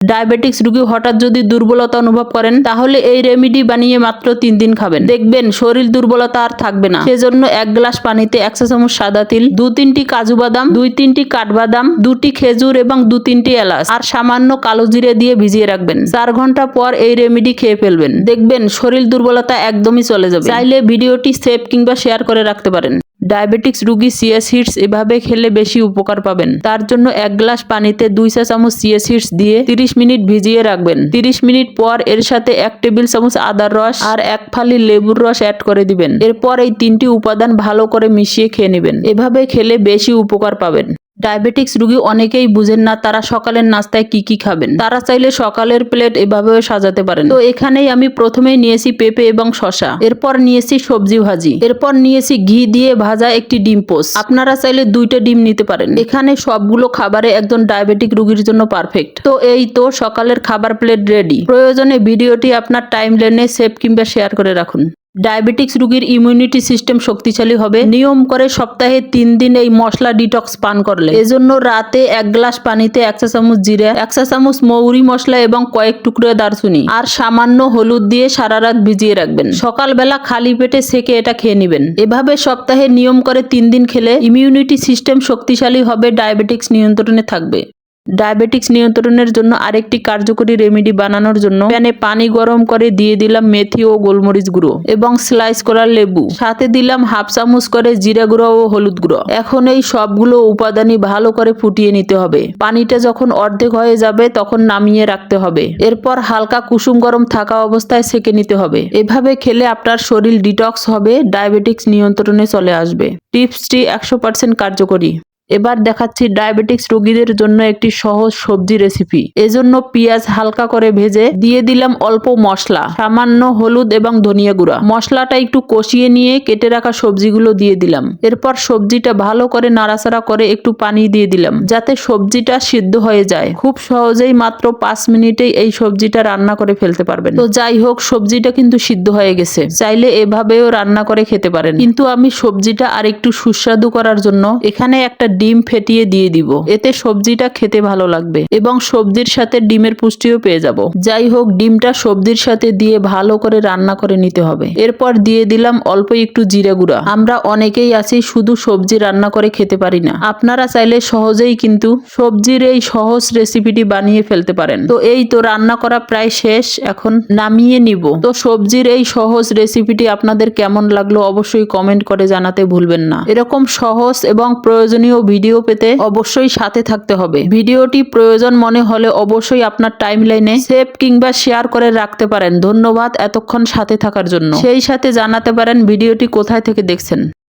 Diabetics রোগী হঠাৎ যদি দুর্বলতা অনুভব করেন, তাহলে এই রেমেডি বানিয়ে মাত্র তিন দিন খাবেন। দেখবেন শরীর দুর্বলতা আর থাকবে না। সেজন্য এক গ্লাস পানিতে এক চা চামচ সাদা তিল, দু তিনটি কাজু বাদাম, দুই তিনটি কাঠবাদাম, দুটি খেজুর এবং দু তিনটি এলাচ আর সামান্য কালো জিরে দিয়ে ভিজিয়ে রাখবেন। চার ঘণ্টা পর এই রেমেডি খেয়ে ফেলবেন। দেখবেন শরীর দুর্বলতা একদমই চলে যাবে। চাইলে ভিডিওটি সেভ কিংবা শেয়ার করে রাখতে পারেন। ডায়াবেটিক্স রুগী সিএস হিটস এভাবে খেলে বেশি উপকার পাবেন। তার জন্য এক গ্লাস পানিতে দুই চা চামচ সিএস হিটস দিয়ে 30 মিনিট ভিজিয়ে রাখবেন। 30 মিনিট পর এর সাথে এক টেবিল চামচ আদার রস আর এক ফালি লেবুর রস অ্যাড করে দিবেন। এরপর এই তিনটি উপাদান ভালো করে মিশিয়ে খেয়ে নেবেন। এভাবে খেলে বেশি উপকার পাবেন। ডায়াবেটিক্স রুগী অনেকেই বুঝেন না তারা সকালের নাস্তায় কি কি খাবেন। তারা চাইলে সকালের প্লেট এভাবেও সাজাতে পারেন। তো এখানেই আমি প্রথমেই নিয়েছি পেঁপে এবং শশা এরপর নিয়েছি সবজি ভাজি। এরপর নিয়েছি ঘি দিয়ে ভাজা একটি ডিম পোস্ট। আপনারা চাইলে দুইটা ডিম নিতে পারেন। এখানে সবগুলো খাবারে একজন ডায়াবেটিক রুগীর জন্য পারফেক্ট। তো এই তো সকালের খাবার প্লেট রেডি। প্রয়োজনে ভিডিওটি আপনার টাইম লেনে সেভ কিংবা শেয়ার করে রাখুন। ডায়াবেটিক্স রোগীর ইমিউনিটি সিস্টেম শক্তিশালী হবে। নিয়ম করে সপ্তাহে তিন দিন এই মশলা ডিটক্স পান করলে। এজন্য রাতে এক গ্লাস পানিতে এক চা চামচ জিরা, এক চা চামচ মৌরি মশলা এবং কয়েক টুকরো দারচুনি আর সামান্য হলুদ দিয়ে সারা রাত ভিজিয়ে রাখবেন। সকালবেলা খালি পেটে সেকে এটা খেয়ে নেবেন। এভাবে সপ্তাহে নিয়ম করে তিন দিন খেলে ইমিউনিটি সিস্টেম শক্তিশালী হবে, ডায়াবেটিক্স নিয়ন্ত্রণে থাকবে। ডায়াবেটিক্স নিয়ন্ত্রণের জন্য আরেকটি কার্যকরী রেমেডি বানানোর জন্য প্যানে পানি গরম করে দিয়ে দিলাম মেথি ও গোলমরিচ গুঁড়ো এবং স্লাইস করা লেবু। সাথে দিলাম হাফ চামচ করে জিরা গুঁড়ো ও হলুদ গুঁড়ো। এখন এই সবগুলো উপাদানই ভালো করে ফুটিয়ে নিতে হবে। পানিটা যখন অর্ধেক হয়ে যাবে তখন নামিয়ে রাখতে হবে। এরপর হালকা কুসুম গরম থাকা অবস্থায় সেকে নিতে হবে। এভাবে খেলে আপনার শরীর ডিটক্স হবে, ডায়াবেটিক্স নিয়ন্ত্রণে চলে আসবে। টিপসটি একশো পার্সেন্ট কার্যকরী। এবার দেখাচ্ছি ডায়াবেটিক্স রোগীদের জন্য একটি সহজ সবজি রেসিপি এজন্য পেঁয়াজ হালকা করে ভেজে দিয়ে দিলাম অল্প মশলা, সামান্য হলুদ এবং ধনিয়া গুঁড়া। মশলাটা একটু কষিয়ে নিয়ে কেটে রাখা সবজিগুলো দিয়ে দিলাম। এরপর সবজিটা ভালো করে নাড়াচাড়া করে একটু পানি দিয়ে দিলাম, যাতে সবজিটা সিদ্ধ হয়ে যায়। খুব সহজেই মাত্র পাঁচ মিনিটেই এই সবজিটা রান্না করে ফেলতে পারবেন। তো যাই হোক, সবজিটা কিন্তু সিদ্ধ হয়ে গেছে। চাইলে এভাবেও রান্না করে খেতে পারেন। কিন্তু আমি সবজিটা আর একটু সুস্বাদু করার জন্য এখানে একটা ডিম ফেটিয়ে দিয়ে দিব। এতে সবজিটা খেতে ভালো লাগবে এবং সবজির সাথে ডিমের পুষ্টিও পেয়ে যাব। যাই হোক, ডিমটা সবজির সাথে দিয়ে ভালো করে রান্না করে নিতে হবে। এরপর দিয়ে দিলাম অল্প একটু জিরে গুঁড়া। আমরা অনেকেই আছি, শুধু সবজি রান্না করে খেতে পারি না। আপনারা চাইলে সহজেই কিন্তু সবজির এই সহজ রেসিপিটি বানিয়ে ফেলতে পারেন। তো এই তো রান্না করা প্রায় শেষ, এখন নামিয়ে নিব। তো সবজির এই সহজ রেসিপিটি আপনাদের কেমন লাগল অবশ্যই কমেন্ট করে জানাতে ভুলবেন না। এরকম সহজ এবং প্রয়োজনীয় ভিডিও পেতে অবশ্যই সাথে থাকতে হবে। ভিডিওটি প্রয়োজন মনে হলে অবশ্যই আপনার টাইম লাইনে সেভ কিংবা শেয়ার করে রাখতে পারেন। ধন্যবাদ এতক্ষণ সাথে থাকার জন্য। সেই সাথে জানাতে পারেন ভিডিওটি কোথায় থেকে দেখছেন।